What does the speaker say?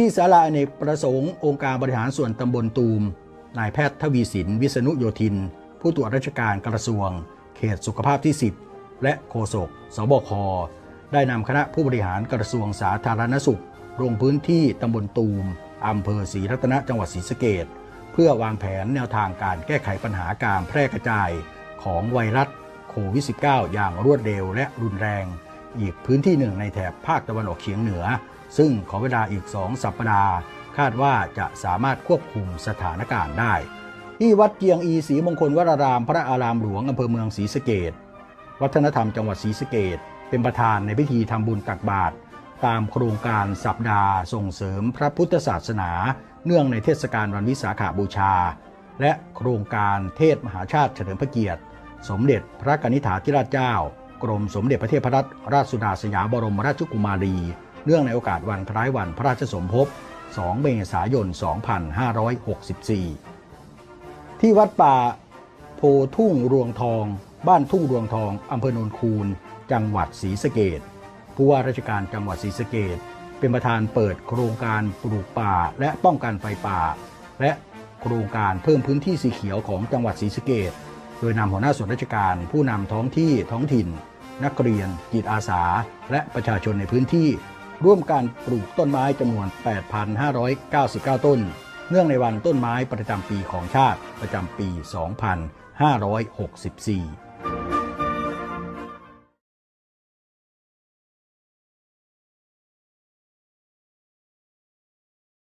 ที่ศาลาอเนกประสงค์องค์การบริหารส่วนตำบลตูม นายแพทย์ทวีสิน วิษณุโยธิน ผู้ตรวจราชการกระทรวง เขตสุขภาพที่ 10 และโฆษกสบค ได้นำคณะผู้บริหารกระทรวงสาธารณสุข ลงพื้นที่ตำบลตูมอำเภอศรีรัตนจังหวัดศรีสะเกษเพื่อวางแผนแนวทางการแก้ไขปัญหาการแพร่กระจายของไวรัสโควิด -19 อย่างรวดเร็วและรุนแรง อีกพื้นที่หนึ่งในแถบภาคตะวันออกเฉียงเหนือ ซึ่งขอเวลาอีก 2 สัปดาห์ คาดว่าจะสามารถควบคุมสถานการณ์ได้ ที่วัดเกียงอีศรีมงคลวราราม พระอารามหลวงอำเภอเมืองศรีสะเกดวัฒนธรรมจังหวัดศรีสะเกดเป็นประธานในพิธีทำบุญตักบาตรตามโครงการสัปดาห์ส่งเสริมพระพุทธศาสนา เนื่องในเทศกาลวันวิสาขาบูชา และโครงการเทศมหาชาติเฉลิมพระเกียรติ สมเด็จพระกนิษฐาธิราชเจ้า กรมสมเด็จพระเทพรัตนราชสุดาสยามบรมราชกุมารี เนื่องในโอกาสวันคล้ายวันพระราชสมภพ 2 เมษายน 2564 ที่วัดป่าโพทุ่งรวงทอง บ้านทุ่งรวงทองอำเภอโนนคูน จังหวัดศรีสะเกดผู้ว่าราชการจังหวัดศรีสะเกดเป็นประธานเปิดโครงการปลูกป่าและป้องกันไฟป่า และโครงการเพิ่มพื้นที่สีเขียวของจังหวัดศรีสะเกดโดยนำหัวหน้าส่วนราชการผู้นำท้องที่ท้องถิ่น นักเรียน จิตอาสา และประชาชนในพื้นที่ ร่วมการปลูกต้นไม้จำนวน 8,599 ต้น เนื่องในวันต้นไม้ประจำปีของชาติประจำปี 2564